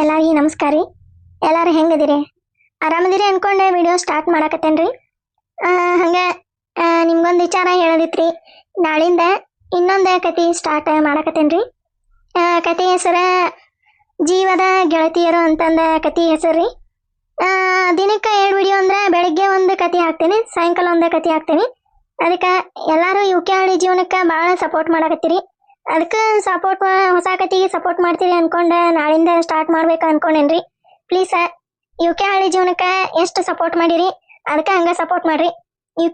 ಎಲ್ಲಾರಿಗೂ ನಮಸ್ಕಾರ ರೀ. ಎಲ್ಲರೂ ಹೆಂಗದಿರಿ? ಆರಾಮದಿರಿ ಅನ್ಕೊಂಡೆ ವಿಡಿಯೋ ಸ್ಟಾರ್ಟ್ ಮಾಡಾಕತ್ತೇನ್ರಿ? ಹಂಗ ನಿಮ್ಗೊಂದು ವಿಚಾರ ಹೇಳೋದಿತ್ರಿ. ನಾಳಿಂದ ಇನ್ನೊಂದು ಕತೆ ಸ್ಟಾರ್ಟ್ ಮಾಡಾಕತ್ತೇನ್ರಿ. ಕತೆ ಹೆಸರು ಜೀವದ ಗೆಳತಿಯರು ಅಂತಂದ ಕತೆ ಹೆಸರು ರೀ ದಿನಕ್ಕೆ ಎರಡು ವಿಡಿಯೋ ಅಂದ್ರೆ ಬೆಳಿಗ್ಗೆ ಒಂದು ಕತೆ ಹಾಕ್ತೀನಿ, ಸಾಯಂಕಾಲ ಒಂದು ಕತೆ ಹಾಕ್ತೀನಿ. ಅದಕ್ಕೆ ಎಲ್ಲರೂ ಯು ಕೆ ಜೀವನಕ್ಕೆ ಭಾಳ ಸಪೋರ್ಟ್ ಮಾಡಾಕತ್ತೀರಿ. ಅದಕ್ಕೆ ಸಪೋರ್ಟ್ ಹೊಸ ಕತೆಗೆ ಸಪೋರ್ಟ್ ಮಾಡ್ತೀರಿ ಅನ್ಕೊಂಡೆ, ನಾಳಿಂದ ಸ್ಟಾರ್ಟ್ ಮಾಡ್ಬೇಕು ಅನ್ಕೊಂಡೇನ್ರಿ. ಪ್ಲೀಸ್ ಕೆ ಹಳ್ಳಿ ಜೀವನಕ್ಕೆ ಎಷ್ಟು ಸಪೋರ್ಟ್ ಮಾಡಿರಿ, ಅದಕ್ಕೆ ಹಂಗೆ ಸಪೋರ್ಟ್ ಮಾಡ್ರಿ.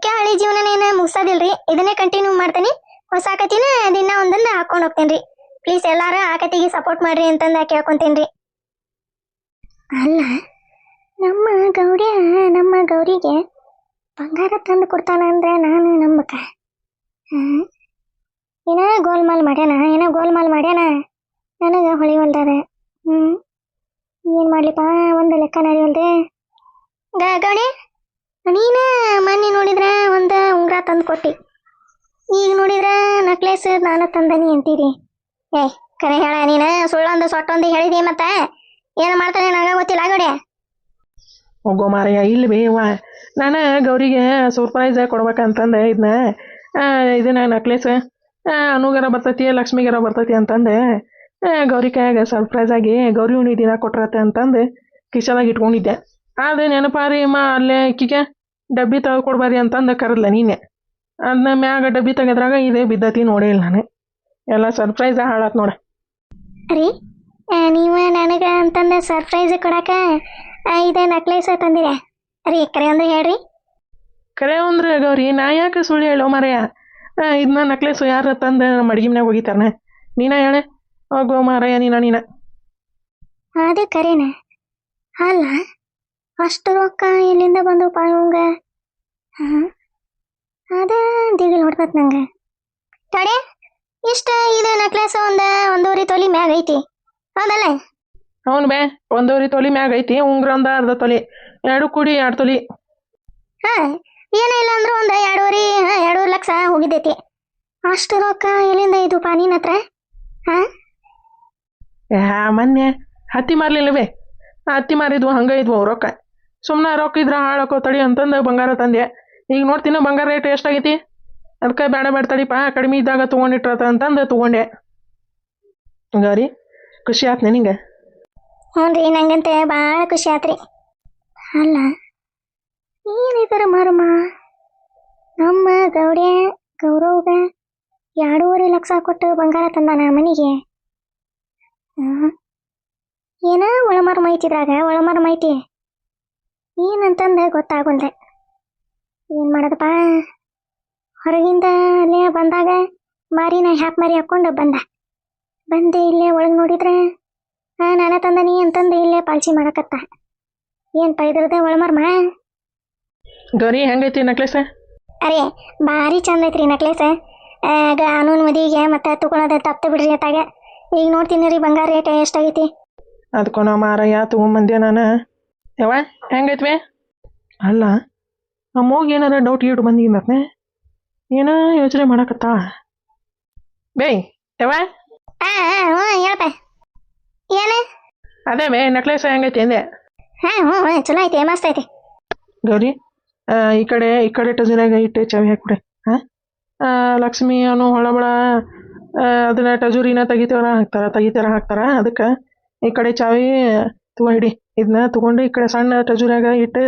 ಕೆ ಹಳ್ಳಿ ಜೀವನನೇನು ಮುಗಿಸೋದಿಲ್ರಿ, ಇದನ್ನೇ ಕಂಟಿನ್ಯೂ ಮಾಡ್ತೀನಿ. ಹೊಸ ಕತಿನ ದಿನ ಒಂದೊಂದು ಹಾಕೊಂಡು ಹೋಗ್ತೇನ್ರಿ. ಪ್ಲೀಸ್ ಎಲ್ಲಾರು ಆ ಕತೆಗೆ ಸಪೋರ್ಟ್ ಮಾಡ್ರಿ ಅಂತಂದು ಕೇಳ್ಕೊಂತೇನ್ರಿ. ಅಲ್ಲ, ನಮ್ಮ ಗೌಡ್ಯ, ನಮ್ಮ ಗೌರಿಗೆ ಬಂಗಾರ ತಂದು ಕೊಡ್ತಾನ ಅಂದ್ರೆ ನಾನು ನಂಬಕ? ಏನೋ ಗೋಲ್ಮಾಲ್ ಮಾಡ್ಯಾನ? ಏನೋ ಗೋಲ್ಮಾಲ್ ಮಾಡ್ಯಾನ? ನನಗೆ ಹೊಲ್ದಾದ ಹ್ಞೂ ಏನು ಮಾಡ್ಲಿಪ್ಪ? ಒಂದು ಲೆಕ್ಕ ನರಿವಲ್ದೆ ಗ ಗೌಡಿ ನೀನು ಮೊನ್ನೆ ನೋಡಿದ್ರೆ ಒಂದು ಉಂಗುರ ತಂದು ಕೊಟ್ಟಿ. ಈಗ ನೋಡಿದ್ರೆ ನಕ್ಲೆಸ್ ನಾನು ತಂದನಿ ಅಂತೀರಿ. ಏ, ಕರೆ ಹೇಳ ನೀನು? ಸುಳ್ಳೊಂದು ಸೊಟ್ಟೊಂದು ಹೇಳಿದಿ ಮತ್ತೆ? ಏನು ಮಾಡ್ತಾನೆ ನನಗೆ ಗೊತ್ತಿಲ್ಲ ಗೌಡಿ ಹೋಗೋ ಮಾರಯ್ಯ ಇಲ್ಲಿ ಬೇವ ನಾನು ಗೌರಿಗೆ ಸರ್ಪ್ರೈಸ್ ಕೊಡ್ಬೇಕಂತಂದೆ ಇದನ್ನ ಇದನ್ನ ನಕ್ಲೆಸ್ ಅನುಗರ ಬರ್ತೈತಿ ಲಕ್ಷ್ಮಿಗರ ಬರ್ತೈತಿ ಅಂತಂದು. ಗೌರಿ ಕೈಯಾಗ ಸರ್ಪ್ರೈಸ್ ಆಗಿ ಗೌರಿ ಹುಣ್ಣಿ ದಿನ ಕೊಟ್ರತ್ತೆ ಅಂತಂದು ಕಿಶದಾಗ ಇಟ್ಕೊಂಡಿದ್ದೆ. ಆದ್ರೆ ನೆನಪಾ ರೀ ಅಮ್ಮ ಅಲ್ಲೇ ಇಕ್ಕಿಗೆ ಡಬ್ಬಿ ತೆಗೆದುಕೊಡ್ಬಾರಿ ಅಂತಂದು ಕರೆದ್ಲ ನೀನೆ. ಅದನ್ನ ಮ್ಯಾಗ ಡಬ್ಬಿ ತೆಗೆದ್ರಾಗ ಇದೇ ಬಿದ್ದತಿ ನೋಡೇ ಇಲ್ಲ ನಾನು. ಎಲ್ಲ ಸರ್ಪ್ರೈಸ್ ಹಾಳಾತ್ ನೋಡ. ರೀ ನೀವ ನನಗೆ ಅಂತಂದ ಸರ್ಪ್ರೈಸ್ ಕೊಡಾಕ ಇದೇ ನಕ್ಲೇಸ್ ತಂದಿರ. ರೀ ಕರೆ ಅಂದ್ರೆ ಹೇಳ್ರಿ. ಕರೆ ಅಂದ್ರೆ ಗೌರಿ ನಾ ಯಾಕೆ ಸುಳ್ಳು ಹೇಳೋ ಮಾರಯ್ಯ ಇದನ್ನ ನಕ್ಲೆಸ್ ಯಾರು ತಂದು? ನಮ್ಮ ಅಡ್ಗೆ ಮನ್ಯಾಗ ಹೋಗಿತಾರನೆ ನೀನ ಹೇಳೆ. ಹೋಗೋ ಮಾರಯ್ಯ ನೀನ ನೀನ. ಅದು ಕರೆನೆ. ಅಲ್ಲ ಅಷ್ಟು ರೊಕ್ಕ ಎಲ್ಲಿಂದ ಬಂದು ಪಾಯುಂಗ ಹಾ ಅದ ದಿಗಿಲ್ ಹೊಡ್ತತ್ ನಂಗೆ. ತಡೆ ಇಷ್ಟ ಇದು ನಕ್ಲೆಸ್ ಒಂದ ಒಂದೂವರೆ ತೊಲಿ ಮ್ಯಾಗ ಐತಿ. ಹೌದಲ್ಲ? ಅವನು ಬೇ ಒಂದೂವರೆ ತೊಲಿ ಮ್ಯಾಗ ಐತಿ ಉಂಗ್ರ ಒಂದು ಅರ್ಧ ತೊಲಿ. ಎರಡು ಕೂಡಿ ಎರಡು ತೊಲಿ. ಹಾಂ ಏನಿಲ್ಲ ಅಂದ್ರೆ ಒಂದು ಎರಡೂವರೆ ಎರಡೂವರೆ ಲಕ್ಷ ಹೋಗಿದ್ದೈತಿ. ಅಷ್ಟು ರೊಕ್ಕ ಎಲ್ಲಿಂದ ಇದು ಪಾ ನಿನ್ನ ಹತ್ರ? ಹಾಂ? ಯಾ ಮೊನ್ನೆ ಹತ್ತಿ ಮಾರ್ಲಿಲ್ಲವೇ ಹತ್ತಿ ಮಾರಿದ್ವು ಹಂಗೆ ಇದ್ವು ರೊಕ್ಕ. ಸುಮ್ಮನೆ ರೊಕ್ಕ ಇದ್ರ ಹಾಳಕ್ಕೋ ತಡಿ ಅಂತಂದು ಬಂಗಾರ ತಂದೆ. ಈಗ ನೋಡ್ತೀನಿ ಬಂಗಾರ ರೇಟ್ ಎಷ್ಟಾಗೈತಿ ಅದಕ್ಕೆ ಬೇಡ ಬೇಡ ತಡಿಪ ಕಡಿಮೆ ಇದ್ದಾಗ ತೊಗೊಂಡಿಟ್ರತ ಅಂತಂದು ತೊಗೊಂಡೆ. ಗೌರಿ ಖುಷಿ ಆತ್ ನಿನಗೆ ಹ್ಞೂ ರೀ ನಂಗಂತೆ ಭಾಳ ಖುಷಿ ಆತ್ರಿ. ಅಲ್ಲ ಏನಿದರ ಮಾರಮ್ಮ? ನಮ್ಮ ಗೌಡ್ಯ, ಗೌರವ್ಗ ಎರಡೂವರೆ ಲಕ್ಷ ಕೊಟ್ಟು ಬಂಗಾರ ತಂದಾನ ಮನೆಗೆ. ಏನ ಒಳಮರ್ಮ ಐತಿದ್ರಾಗ ಒಳಮರ್ಮ ಐತಿ ಏನಂತಂದ ಗೊತ್ತಾಗಲ್ದೆ ಏನು ಮಾಡೋದಪ್ಪ? ಹೊರಗಿಂದ ಅಲ್ಲೇ ಬಂದಾಗ ಮಾರಿನ ಹ್ಯಾಪ್ ಮಾರಿ ಹಾಕೊಂಡು ಬಂದ. ಬಂದೆ ಇಲ್ಲೇ ಒಳಗೆ ನೋಡಿದ್ರೆ ಹಾ ನಾನೇ ತಂದನಿ ಅಂತಂದು ಇಲ್ಲೇ ಪಾಲ್ಸಿ ಮಾಡಕತ್ತ. ಏನ್ ಪೈದ್ರದೆ ಒಳಮರ್ಮ ಗೌರಿ ಹೆಂಗೈತಿ ನಕ್ಲೆಸ ಅರೆ ಭಾರಿ ಚಂದ ಐತ್ರಿ ನೆಕ್ಲೆಸ್ ಕಾನೂನು ಮದಿಗೆ ಮತ್ತೆ ತಗೊಳೋದ ತಪ್ಪ ಬಿಡ್ರಿ ಅತ್ತಾಗ. ಈಗ ನೋಡ್ತೀನಿ ರೀ ಬಂಗಾರ ರೇಟ್ ಎಷ್ಟಾಗೈತಿ ಅದಕ್ಕೋ ನಾವು ಮಾರಯ್ಯ ತಗೊಂಬಂದೆ ನಾನು. ಯವ್ವ ಹೆಂಗೈತ್ವೆ? ಅಲ್ಲ ಅಮ್ಮೋಗಿ ಏನಾರ ಡೌಟ್ ಗೀಟ್ ಬಂದಿದ್ದತ್ನೆ ಏನೋ ಯೋಚನೆ ಮಾಡಕತ್ತಾ? ಬೇಯ್ ಹ್ಞೂ ಹೇಳಪ್ಪ. ಏನ? ಅದೇ ಬೇ ನೆಕ್ಲೆಸ್ ಹೆಂಗೈತಿ ಅಂದೆ. ಹಾ ಹ್ಞೂ ಹ್ಞೂ ಚಲೋ ಐತಿ ಮಸ್ತ್ ಐತಿ. ಗೌರಿ ಈ ಕಡೆ ಈ ಕಡೆ ಟಜರಾಗ ಇಟ್ಟು ಚಾವಿ ಹಾಕ್ಬಿಡೆ ಹಾಂ ಲಕ್ಷ್ಮಿ ಅವನು ಹೊಳಬಳ ಅದನ್ನ ಟಜೂರಿನ ತೆಗಿತಾರ ಹಾಕ್ತಾರ ತೆಗಿತಾರ ಹಾಕ್ತಾರ ಅದಕ್ಕೆ ಈ ಕಡೆ ಚಾವಿ ತಗೋ ಹಿಡಿ ಇದನ್ನ ತಗೊಂಡು ಈ ಕಡೆ ಸಣ್ಣ ಟಜೂರಿಯಾಗ ಇಟ್ಟು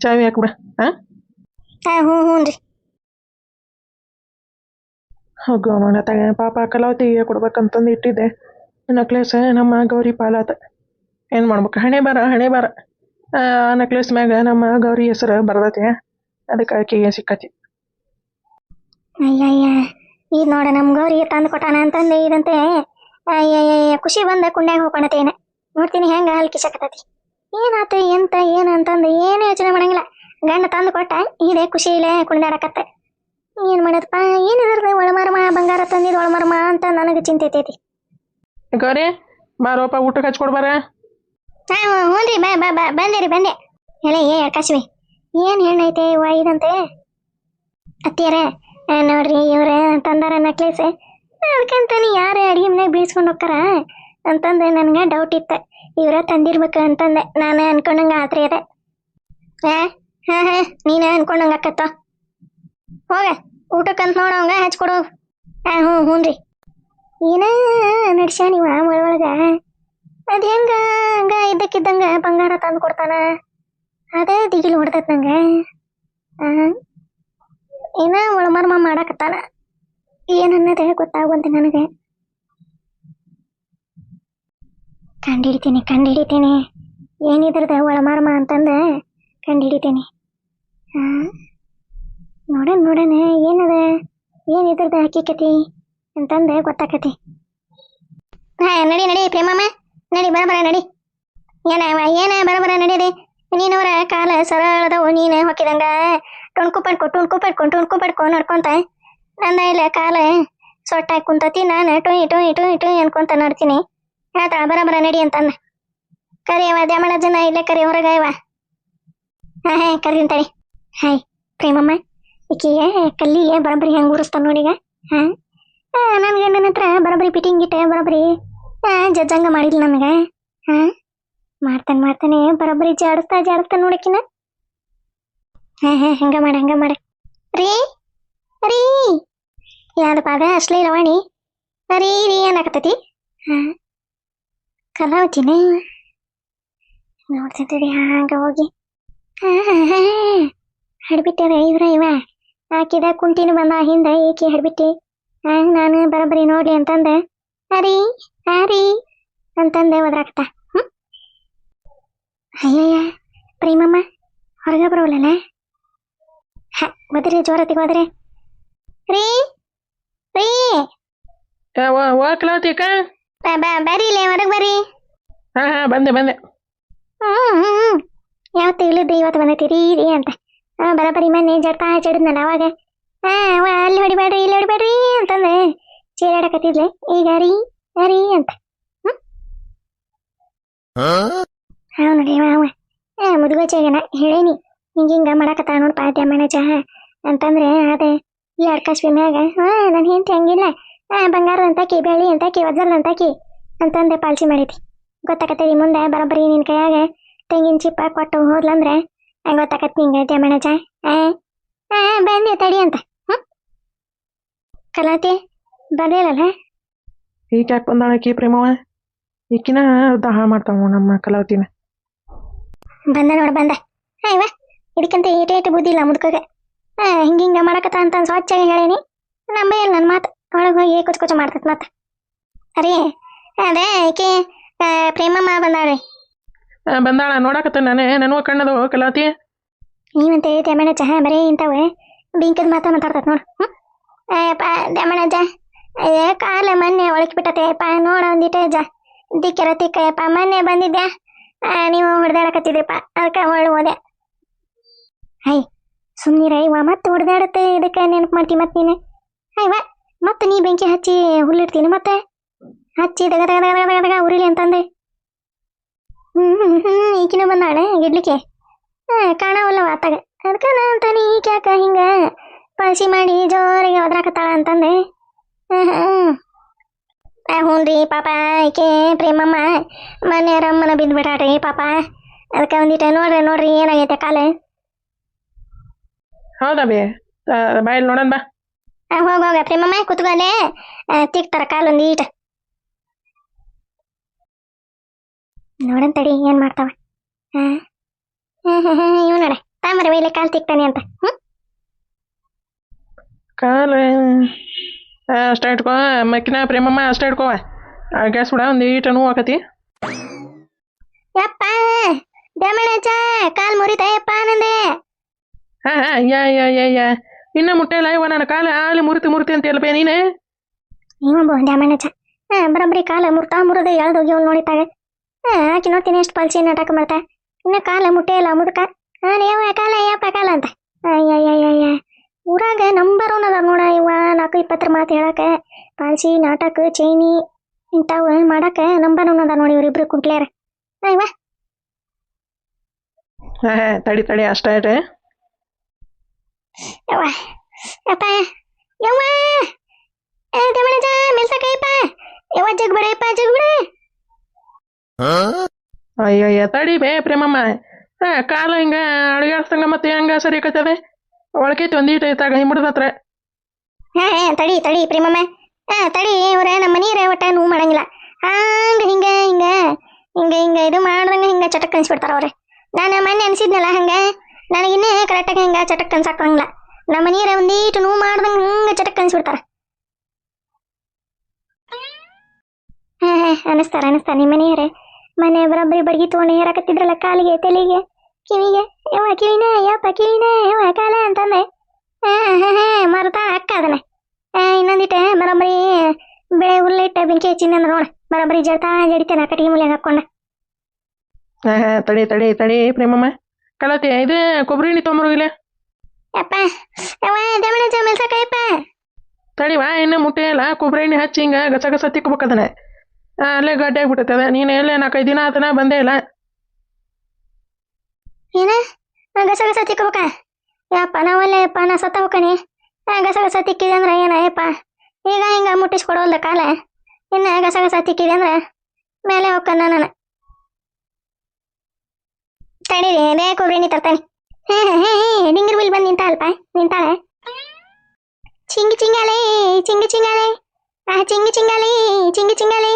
ಚಾವಿ ಹಾಕ್ಬಿಡ ಹಾಂ ಹಾ ಹ್ಞೂ ಹ್ಞೂ ರೀ. ಹೋಗೋ ನೋಡ ತಗ ಪಾಪ ಕಲಾವತಿಗೆ ಕೊಡ್ಬೇಕಂತಂದು ಇಟ್ಟಿದ್ದೆ. ನಕ್ಲೆಸ್ ನಮ್ಮ ಗೌರಿ ಪಾಲಾತ ಏನು ಮಾಡ್ಬೇಕು? ಹಣೆ ಬಾರ ಹಣೆ ಬರ. ಆ ನೆಕ್ಲೆಸ್ ಮ್ಯಾಗ ನಮ್ಮ ಗೌರಿ ಹೆಸರು ಬರ್ತೈತಿ. ಅದಕ್ಕೆ ಆಕೆಗೆ ಸಿಕ್ಕತಿ? ಅಯ್ಯಯ್ಯ ಇದು ನೋಡ ನಮ್ಮ ಗೌರಿ ತಂದು ಕೊಟ್ಟಾನ ಅಂತಂದು ಇದಂತೆ ಅಯ್ಯಯ್ಯ ಖುಷಿ ಬಂದ ಕುಂಡ್ಯಾಗ ಹೋಗ್ಕೊಂಡತೇನೆ. ನೋಡ್ತೀನಿ ಹೆಂಗ ಅಲ್ಲಿ ಕಿಸಕತೈತಿ ಏನಾತ ಎಂತ ಏನು ಅಂತಂದು ಏನು ಯೋಚನೆ ಮಾಡಂಗಿಲ್ಲ. ಗಂಡ ತಂದು ಕೊಟ್ಟ ಇದೇ ಖುಷಿಲೇ ಕುಣಿದಾಡಕತ್ತ. ಏನು ಮಾಡೋದಪ್ಪ ಏನಿದ್ರದ ಒಳಮರ್ಮ ಬಂಗಾರ ತಂದಿದ್ದು ಒಳಮರ್ಮ ಅಂತ ನನಗೆ ಚಿಂತೆ ಐತೈತಿ. ಗೌರಿ ಬಾರೋಪ ಊಟಕ್ಕೆ ಹಚ್ಕೊಡ್ಬಾರ ಹಾ ಹ್ಞೂ ರೀ ಬಂದೆ ರೀ, ಬಂದೆ. ಹೇಳ ಏ ಅಕಾಶ್ವಿ ಏನು ಹೆಣ್ಣೈತೆ ವಾ ಇದಂತೆ ಅತ್ತಿಯರ ನೋಡ್ರಿ, ಇವ್ರ ತಂದಾರ ನಕ್ಲೇಸ್. ಅದಕ್ಕಂತಾನೆ ಯಾರು ಅಡಿಗೆ ಮನ್ಯಾಗ ಬೀಳ್ಸ್ಕೊಂಡು ಹೋಗ್ತಾರ? ಅಂತಂದು ನನಗೆ ಡೌಟ್ ಇತ್ತು. ಇವರ ತಂದಿರ್ಬೇಕು ಅಂತಂದೆ. ನಾನು ಅನ್ಕೊಂಡಂಗೆ ಆತ್ರಿ ಅದ. ಹಾಂ ಹಾಂ ಹಾಂ, ನೀನು ಅನ್ಕೊಂಡಂಗೆ ಆಕತ್ತ? ಹೋಗ, ಊಟಕ್ಕಂತ ನೋಡೋಂಗ ಹಚ್ಕೊಡು. ಹಾಂ ಹ್ಞೂ ಹ್ಞೂ ರೀ. ಏನ ನೀವು ಒಳಗ ಅದ್ ಹೆಂಗ, ಹಂಗ ಇದ್ದಕ್ಕಿದ್ದಂಗ ಬಂಗಾರ ತಂದು ಕೊಡ್ತಾನ. ಅದೇ ದಿಗಿಲ್ ಹೊಡ್ತೈತ್ ನಂಗೆ. ಏನ ಒಳಮರ್ಮ ಮಾಡಾಕತ್ತಾನ ಏನನ್ನದೇ ಗೊತ್ತಾಗುವಂತೆ ನನಗೆ. ಕಂಡಿಡಿತೀನಿ ಕಂಡಿಡಿತೀನಿ. ಏನಿದ್ರದ ಒಳಮರ್ಮ ಅಂತಂದ ಕಂಡಿಡಿತೀನಿ. ನೋಡೋಣ ನೋಡೋಣ, ಏನದ, ಏನಿದ್ರದ ಹಕ್ಕಿಕತಿ ಅಂತಂದೆ ಗೊತ್ತಾಕತಿ. ಹಾ, ನಡಿ ನಡಿ ಪ್ರೇಮಮ್ಮ ನಡಿ ಬರಬರ ನಡಿ. ಏನ ಏನ ಬರಬರ ನಡೀರಿ? ನೀನವರ ಕಾಲ ಸರಳದವು, ನೀನು ಹೊಕ್ಕಿದಂಗ. ಟೊಣ್ಕು ಪಡ್ಕೊ ಟುಣ್ಕು ಪಡ್ಕೊ ಟುಣ್ಕು ಪಡ್ಕೊ ನಡ್ಕೊಂತ. ನಂದ ಇಲ್ಲ ಕಾಲ ಸೊಟ್ಟಾಗಿ ಕುಂತತಿ, ನಾನು ಟೊಯ್ ಟೊಯ್ ಟೊಯ್ ಟೊಯ್ ಅನ್ಕೊಂತ ನಡ್ತೀನಿ. ಹೇಳ್ತಾಳ ಬರಬರ ನಡಿ ಅಂತನ್ನ ಕರಿಯವ ದ್ಯಾಮಳ ಜನ ಇಲ್ಲೇ ಕರಿ ಹೊರಗ ಇವ. ಹಾ ಹಾ ಕರೀಂತಾಳೆ ಹಾಯ್ ಪ್ರೇಮಮ್ಮ, ಈಕಿಗೆ ಕಲ್ಲಿಗೆ ಬರಬರಿ ಹೆಂಗ್ ಉರಿಸ್ತಾನ ನೋಡಿಗ ಹಾ ನನ್ನ ಗಂಡನ ಹತ್ರ ಬರಬರಿ, ಪಿಟಿಂಗ್ ಇಟ್ಟೆ ಬರೋಬ್ಬರಿ ಜಜ್ಜಂಗ ಮಾಡಿಲ್ಲ ನನಗೆ. ಹಾ? ಮಾಡ್ತಾನೆ ಮಾಡ್ತಾನೆ, ಬರೋಬ್ಬರಿ ಜಾಡಿಸ್ತಾ ಜಾಡಿಸ್ತಾ ನೋಡಕಿನ. ಹಾ ಹಾ, ಹಂಗ ಮಾಡ ಹಂಗ ಮಾಡ. ರೀ ರೀ. ಯಾವ್ದಪ್ಪ ಅದ ಅಶ್ಲೀ ರವಾಣಿ. ರೀ ರೀ ಏನಾಗತ್ತತಿ ಹಾ. ಕಲಾವತಿನೇ. ನೋಡ್ತಿದ್ದೀರಿ ಹಂಗ ಹೋಗಿ. ಹಾ ಹಾ ಹಾ ಹಡ್ಬಿಟ್ಟಾರ ಇವ್ರ, ಇವ. ಹಾಕಿದ ಕುಂಟಿನ ಬಂದ ಹಿಂದೆ ಏಕೆ ಹಡ್ಬಿಟ್ಟಿ? ನಾನು ಬರೋಬ್ಬರಿ ನೋಡ್ಲಿ ಅಂತಂದ. ಹರಿ ಹರಿ ಅಂತಂದೆ ಒದ್ರಾಕ್ತ. ಹ್ಮ್? ಅಯ್ಯಯ್ಯ ಪ್ರೇಮಮ್ಮ ಹೊರಗೆ ಬರೋಲ್ಲ ಹ ಒದ್ರಿ ಜೋರತಿಗೆ ಹೋದ್ರೆ ರೀ ರೀ. ಬ- ಬರ್ರಿ ಇಲ್ಲೇ ಹೊರಗೆ ಬರ್ರಿ. ಹಾ ಹಾ ಬಂದೆ ಬಂದೆ. ಹ್ಮ್ ಯಾವತ್ತು ಇಳಿದ್ದು ಇವತ್ತು ಬಂದೈತಿ ರೀ ರೀ ಅಂತ. ಹಾ ಬರಬರಿ ಮನೆ ಜಡ್ತಾ ಚಡಿದ್ನಲ್ಲ ಅವಾಗ. ಹಾ ಅಲ್ಲಿ ಹೊಡಿಬೇಡ್ರಿ ಇಲ್ಲಿ ಹೊಡಿಬೇಡ್ರಿ ಅಂತಂದೆ. ಚೀರಾಡಕತ್ತಿದ್ಲೆ. ಈಗ ರೀ ರೀ ಅಂತ. ಅವ ನೋಡಿ ಅವ ಮುದುಗೋಚಾಗನ ಹೇಳೇನಿ. ಹಿಂಗ ಹಿಂಗ ಮಾಡಕತ್ತ ನೋಡ್ಪ ಪಾತ್ಯ ಚಹ ಅಂತಂದ್ರೆ ಅದೇ ಈ ಅಡ್ಕಾಶ್ವಿ ಮ್ಯಾಗ ಹಾ ನನ್ನ ಹೆಂಡತಿ ಹಂಗಿಲ್ಲ. ಹಾ ಬಂಗಾರ ಅಂತಾಕಿ ಬೆಳ್ಳಿ ಅಂತಾಕಿ ವಜ್ಜಲ್ ಅಂತಾಕಿ ಅಂತಂದೆ ಪಾಲ್ಸಿ ಮಾಡೈತಿ ಗೊತ್ತಾಕತ್ತೈತಿ ಮುಂದೆ ಬರೋಬ್ಬರಿ ನಿನ್ ಕೈಯಾಗ ತೆಂಗಿನ ಚಿಪ್ಪ ಕೊಟ್ಟು ಹೋದ್ಲಂದ್ರೆ ಹಂಗೆ ಗೊತ್ತಾಕತ್ ನಿಂಗೆ ಚಾ ಆ ಹಾ ಬಂದೆ ತಡಿ ಅಂತ. ಹ್ಮ್? ಕಲಾತಿ ಬರ್ಲಿಲ್ಲಲ್ಲ ಈಗ ಯಾಕೆ ಬಂದಾಳಕಿ ಪ್ರೇಮವ ಈಕಿನ ದಾಹ ಮಾಡ್ತಾವ ನಮ್ಮ ಕಲಾವತಿನ. ಬಂದ ನೋಡ ಬಂದ. ಅಯ್ಯವ ಇದಕ್ಕಂತ ಏಟ ಏಟ ಬುದ್ಧಿ ಇಲ್ಲ ಮುದ್ಕೋಗೆ. ಹಿಂಗೆ ಹಿಂಗ ಮಾಡಕತ್ತ ಅಂತ ಸ್ವಚ್ಛಾಗಿ ಹೇಳೇನಿ. ನಂಬೇ ಇಲ್ಲ ನನ್ನ ಮಾತು. ಒಳಗೆ ಹೋಗಿ ಕುಚ್ ಕುಚ ಮಾಡ್ತತ್ ಮತ್ತೆ ಅರೇ ಅದೇ ಈಕೆ ಪ್ರೇಮಮ್ಮ ಬಂದಾಳೆ. ಬಂದಾಳ ನೋಡಕತ್ತ ನಾನೇ. ನನಗೂ ಕಣ್ಣದು ಕಲಾವತಿ. ನೀವಂತೆ ದ್ಯಾಮಣ್ಣ ಚಹಾ ಬರೀ ಇಂಥವೇ. ಬಿಂಕದ ಮಾತಾ ಮಾತಾಡ್ತೈತೆ ನೋಡು. ಹ್ಞೂ ಅಯ್ಯಪ್ಪ ದ್ಯಾಮಣ್ಣಜ್ಜ ಕಾಲ ಮೊನ್ನೆ ಒಳಗೆ ಬಿಟ್ಟತೆ ಅಯ್ಯಪ್ಪ ನೋಡ ಒಂದಿಟ ಜ, ದಿಕ್ಕೆರ ತಿಕ್ಕಯ್ಯಪ್ಪ ಮೊನ್ನೆ ಬಂದಿದ್ದೆ. ನೀವು ಹೊಡೆದಾಡಕತ್ತಿದ್ರಪ್ಪ ಅದಕ್ಕೆ ಒಳ್ಳೆ ಹೋದೆ. ಹೈ ಸುಮ್ಮನಿರ ಇವ ಮತ್ತೆ ಹೊಡೆದಾಡತ್ತೆ? ಇದಕ್ಕೆ ನೆನಪು ಮಾಡ್ತಿ ಮತ್ತೆ ನೀನು? ಅಯ್ಯವ ಮತ್ತೆ ನೀ ಬೆಂಕಿ ಹಚ್ಚಿ ಹುಲ್ಲಿಡ್ತೀನಿ ಮತ್ತೆ? ಹಚ್ಚಿ ದಗ ದಗ ದಗ ದಗ ದಗ ಉರಿಲಿ ಅಂತಂದೆ. ಹ್ಞೂ ಹ್ಞೂ ಈಕಿನೂ ಬಂದಾಳೆ ಗಿಡ್ಲಿಕ್ಕೆ ಹಾಂ, ಕಾಣವಲ್ಲವ ತಗ ಅದಕ್ಕೆ ನಾ ಅಂತಾನೆ ಈಕೆ ಹಿಂಗೆ ಪಾಸಿ ಮಾಡಿ ಜೋರಿಗೆ ಒದ್ರಾಕತ್ತಾಳ ಅಂತಂದೆ. ಹ್ಞೂ ರೀ ಪಾಪ ಈಕೆ ಪ್ರೇಮಮ್ಮ ಮನೆ ರಮ್ಮನ ಬಿದ್ದುಬಿಟ್ಟಾಡ್ರಿ ಪಾಪ. ಅದಕ್ಕೆ ಒಂದಿಟ ನೋಡ್ರಿ ನೋಡ್ರಿ ಏನಾಗೈತೆ ಕಾಲು. ಹೌದಾ ಬೇ ಬಾಯಲ್ಲಿ ನೋಡೋಣ ಬಾ. ಹೋಗ ಹೋಗ ಪ್ರೇಮಮ್ಮ ಕುತ್ಕೊಂಡೆ. ತಿಕ್ತಾರ ಕಾಲು ಒಂದು ಈಟ ನೋಡನ್ ತಡಿ ಏನ್ ಮಾಡ್ತಾವ. ಹಾ ಹ್ಮ್ ಹ್ಮ್ ಇವ್ ನೋಡ. ತಾಮರ ಮೇಲೆ ಕಾಲು ತಿಕ್ತಾನೆ ಅಂತ. ಹ್ಮ್? ಕಾಲು. ಅಷ್ಟ ಇಟ್ಕೋ ಮಕ್ಕಿನ ಪ್ರೇಮಮ್ಮ ಅಷ್ಟ ಇಟ್ಕೋ ಗ್ಯಾಸ್ ಬಿಡ ಒಂದು ಈಟ ನೋವು ಆಕತಿ ಯಪ್ಪ ದ್ಯಾಮಣ್ಣಜ್ಜ ಕಾಲ್ ಮುರಿತ ಯಪ್ಪ ನಂದೆ. ಹಾ ಹಾ ಯಾ ಯಾ ಯಾ ಯಾ. ಇನ್ನ ಮುಟ್ಟೆಲ್ಲ ಇವ ನನ್ನ ಕಾಲ ಆಲಿ ಮುರಿತಿ ಮುರಿತಿ ಅಂತ ಹೇಳ್ಬೇ ನೀನೆ. ನೀವು ದ್ಯಾಮಣ್ಣಜ್ಜ ಹಾ ಬರೋಬ್ಬರಿ ಕಾಲ ಮುರ್ತಾ ಮುರಿದ ಎಳ್ದೋಗಿ ಅವ್ನು ನೋಡಿತಾಗ ಹಾ ಆಕಿ ನೋಡ್ತೀನಿ ಎಷ್ಟು ಪಲ್ಸಿ ನಾಟಕ ಮಾಡ್ತಾ. ಇನ್ನ ಕಾಲ ಮುಟ್ಟೆ ಇಲ್ಲ ಮುದುಕ. ಹಾ ಯಾವ ಕಾಲ ಯಪ್ಪ ಕಾಲ ಅಂತ. ಅಯ್ಯಯ್ಯಯ್ಯ ಊರಾಗ ನಂಬರ್ ಒನ್ ಅದ ನೋಡ ಇವ ನಾಲ್ಕು ಇಪ್ಪತ್ತರ ಮಾತು ಹೇಳಕ ಪಾಲ್ಸಿ ನಾಟಕ ಚೈನಿ ಇಂಥವು ಮಾಡಕ ನಂಬರ್ ಒನ್ ಅದ ನೋಡಿ ಇವ್ರಿಬ್ರು ಕುಂಟ್ಲ್ಯಾರ ಇವ ಹಾ ಹಾ ತಡಿ ತಡಿ ಅಷ್ಟ ಇಟ್ಟೆ ಯವ್ವ ಯಪ್ಪ ಯವ್ವ ಏ ದ್ಯಾಮಣ್ಣಜ್ಜ ಮೆಲ್ಸಕಯ್ಯಪ್ಪ ಯವ್ವ ಜಗ್ಬೇಡ ಯಪ್ಪ ಜಗ್ಬೇಡ ಅಯ್ಯಯ್ಯ ತಡಿ ಬೇ ಪ್ರೇಮಮ್ಮ ಹಾ ಕಾಲು ಹಿಂಗ ಅಡಿಗಾಡ್ಸಂಗ ಮತ್ತೆ ಹೆಂಗ ಸರಿ ಆಕತ್ತದೆ ಒಳಕೈತಿ ಒಂದೀಟ ಐತಾಗ ಹಿಂಬಿಡ್ದ ಹತ್ರ ಹಾ ಹಾ ತಡಿ ತಡಿ ಪ್ರೇಮಮ್ಮ ಹಾ ತಡಿ ಅವ್ರ ನಮ್ಮ ಮನೀರ ಒಟ್ಟ ನೋವು ಮಾಡಂಗಿಲ್ಲ ಹಂಗ ಹಿಂಗ ಹಿಂಗ ಹಿಂಗ ಹಿಂಗ ಇದು ಮಾಡ್ದಂಗ ಹಿಂಗ ಚಟಕ್ ಅನ್ಸ್ಬಿಡ್ತಾರ ಅವ್ರೆ ನಾನು ಮೊನ್ನೆ ಅನ್ಸಿದ್ನಲ್ಲ ಹಂಗ ನನಗಿನ್ನೇ ಕರೆಕ್ಟಾಗಿ ಹಿಂಗ ಚಟಕ್ ಅನ್ಸಾಕಂಗಿಲ್ಲ ನಮ್ಮ ಮನೀರ ಒಂದೀಟು ನೋವು ಮಾಡ್ದಂಗ ಹಿಂಗ ಚಟಕ್ ಅನ್ಸ್ಬಿಡ್ತಾರ ಹಾ ಹಾ ಅನಿಸ್ತಾರ ಅನಿಸ್ತಾರ ನಿಮ್ಮ ಮನೆಯವ್ರೆ ಮನೆ ಬರೋಬ್ಬರಿ ಬಡ್ಗಿ ತೊಗೊಂಡು ಹೇರಾಕತ್ತಿದ್ರಲ್ಲ ಕಾಲಿಗೆ ತಲೆಗೆ ಕಿವಿಗೆ. ಯವ್ವ ಕಿವಿನ ಯಪ್ಪ ಕಿವಿನ ಯವ್ವ ಕಾಲ ಅಂತಂದೆ ಮರ್ತಾ ಅಕ್ಕ ಅದನ್ನ. ಇನ್ನೊಂದಿಟ್ಟೆ ಬರೋಬ್ಬರಿ ಬೆಳೆ ಹುಲ್ಲಿಟ್ಟ ಬೆಂಕಿ ಹಚ್ಚಿನ ನೋಡ ಬರೋಬ್ಬರಿ ಜಡ್ತಾ ಜಡಿತೇನೆ ಕಟ್ಟಿಗೆ ಮೂಲೆ ಹಾಕೊಂಡ ಹಾ ಹಾ ತಡಿ ತಡಿ ತಡಿ ಪ್ರೇಮಮ್ಮ. ಕಲತಿ ಇದು ಕೊಬ್ಬರಿ ಎಣ್ಣೆ ತೊಂಬರೋಗಿಲ್ಲ ಯಪ್ಪ ಯವ್ವ ದಮಣ ಜಮಲ್ಸಕಯ್ಯಪ್ಪ ತಡಿವಾ ಇನ್ನು ಮುಟ್ಟೆ ಇಲ್ಲ ಕೊಬ್ಬರಿ ಎಣ್ಣೆ ಹಚ್ಚಿ ಹಿಂಗ ಗಸ ಗಸ ಆ, ಅಲ್ಲೇ ಗಡ್ಡೆ ಆಗ್ಬಿಟ್ಟೈತೆ ನೀನು ಎಲ್ಲೇ ನಾಲ್ಕೈದು ದಿನ ಆತನ ಬಂದೇ ಇಲ್ಲ. ಏನ? ಆ, ಗಸ ಗಸ ತಿಕ್ಕಬೇಕ. ಯಪ್ಪ ನಾವಲ್ಲೇ ಯಪ್ಪ ನಾ ಸತ್ತ ಹೋಗ್ಕನಿ ಆ, ಗಸ ಗಸ ತಿಕ್ಕಿದೆ ಅಂದ್ರೆ ಏನ ಯಪ್ಪ? ಈಗ ಹಿಂಗ ಮುಟ್ಟಿಸ್ಕೊಡೋಲ್ದ ಕಾಲ? ಇನ್ನ ಗಸ ಗಸ ತಿಕ್ಕಿದೆ ಅಂದ್ರೆ ಮೇಲೆ ಹೋಗ್ಕನ ನಾನು. ತಡೀರಿ ಅದೇ ಕೊಬ್ಬರಿ ಎಣ್ಣೆ ತರ್ತಾನೆ. ಹೇ ಹೇ ಹೇ ಡಿಂಗರ್ ಬಿಲ್ ಬಂದು ನಿಂತ ಅಲ್ಪ ನಿಂತಾಳೆ. ಚಿಂಗಿ ಚಿಂಗಾಲೆ ಚಿಂಗಿ ಚಿಂಗಾಲೆ. ಆ ಚಿಂಗಿ ಚಿಂಗಾಲೆ ಚಿಂಗಿ ಚಿಂಗಾಲೆ.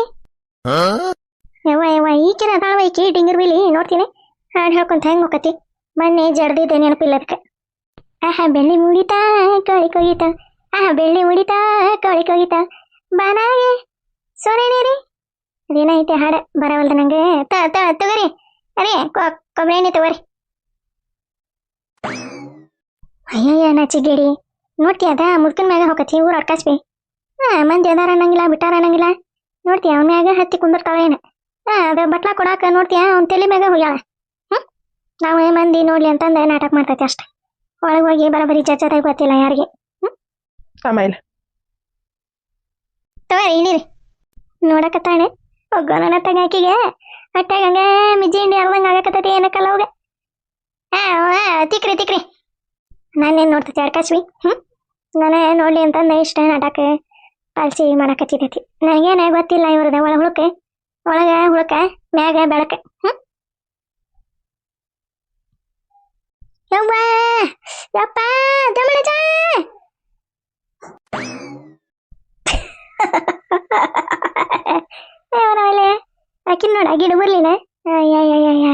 ಯವ್ವ ಯವ್ವ ಈಕಿನ ಅದಾಳವ ಈಕಿ ಡಿಂಗರ್ ಬಿಲಿ ನೋಡ್ತೀನಿ. ಹಾಡು ಹೇಳ್ಕೊಂತ ಹೆಂಗ ಹೋಗತಿ ಮೊನ್ನೆ ಜಡ್ದಿದ್ದೆ ನೆನಪಿಲ್ಲ ಅದಕ್ಕೆ ಆಹಾ, ಬೆಳ್ಳಿ ಮುಡಿತಾ, ಕೋಳಿ ಕೊಗಿತ ಆಹಾ, ಬೆಳ್ಳಿ ಮುಡಿತಾ, ಕೋಳಿ ಕೊಗಿತ ಬಾನಾಗೆ ಸೋನೆ ನೀರಿ. ಅದೇನೈತೆ ಹಾಡ, ಬರವಲ್ದ ನಂಗೆ. ತ ತ, ತಗೋರಿ. ಅರೇ ಕೊಬ್ಬರಿ ಎಣ್ಣೆ ತಗೋರಿ. ಅಯ್ಯಯ್ಯ, ನಾಚಿಗೇಡಿ. ನೋಡ್ತಿ ಅದ ಮುದ್ಕನ್ ಮ್ಯಾಗ ಹೋಗತಿ ಊರ ಅಡ್ಕಾಸ್ಬಿ ಹಾ ಮಂದಿ ಅದಾರ ಅನ್ನಂಗಿಲ್ಲ, ಬಿಟ್ಟಾರ ಅನ್ನಂಗಿಲ್ಲ. ನೋಡ್ತೀಯ ಅವನ ಮ್ಯಾಗ ಹತ್ತಿ ಕುಂದಿರ್ತಾವ ಹಾ ಅದ ಬಟ್ಲ ಕೊಡಾಕ ನೋಡ್ತೀಯ, ಅವ್ನ ತಲೆ ಮ್ಯಾಗ ಹೋಗ್ಯಾಳ. ನಾವೇ ಮಂದಿ ನೋಡ್ಲಿ ಅಂತಂದ ನಾಟಕ ಮಾಡ್ತೈತಿ ಅಷ್ಟೆ. ಒಳಗೆ ಹೋಗಿ ಬರಬರಿ ಜಜ್ಜದಾಗ ಗೊತ್ತಿಲ್ಲ ಯಾರಿಗೆ. ಆಮೇಲೆ? ತಗೋರಿ ಇಳಿರಿ ನೋಡಕತ್ತಾಳೆ. ಹೋಗೋಣ ನತ್ತಾಗ ಆಕಿಗೆ. ಹೊಟ್ಟಾಗ ಹಂಗ ಮಿಜ್ಜಿ ಹಿಂಡಿ ಅರ್ದಂಗ ಆಗಕತ್ತೈತಿ ಏನಕ್ಕಲ್ಲ ಹೋಗ. ತಿಕ್ರಿ ತಿಕ್ರಿ. ನಾನೇನು ನೋಡ್ತೈತಿ ಅಡ್ಕಾಶ್ವಿ ಹ್ಮ್? ನಾನೇ ನೋಡ್ಲಿ ಅಂತಂದ ಇಷ್ಟ ನಾಟಕ ಪಾಲ್ಸಿ ಮಾಡಕತ್ತಿತೈತಿ ನನಗೇನ ಗೊತ್ತಿಲ್ಲ ಇವ್ರದ ಒಳ ಹುಳಕ ಒಳಗೆ ಹುಳಕ ಮ್ಯಾಗ ಬೆಳಕ. ಹ್ಮ್ ಯವ್ವ ಯಪ್ಪ ದಮಣಜ ಅವನವಲೆ ಆಕಿನ್ ನೋಡ ಗಿಡ ಬರ್ಲಿನ ಅಯ್ಯಯ್ಯಯ್ಯ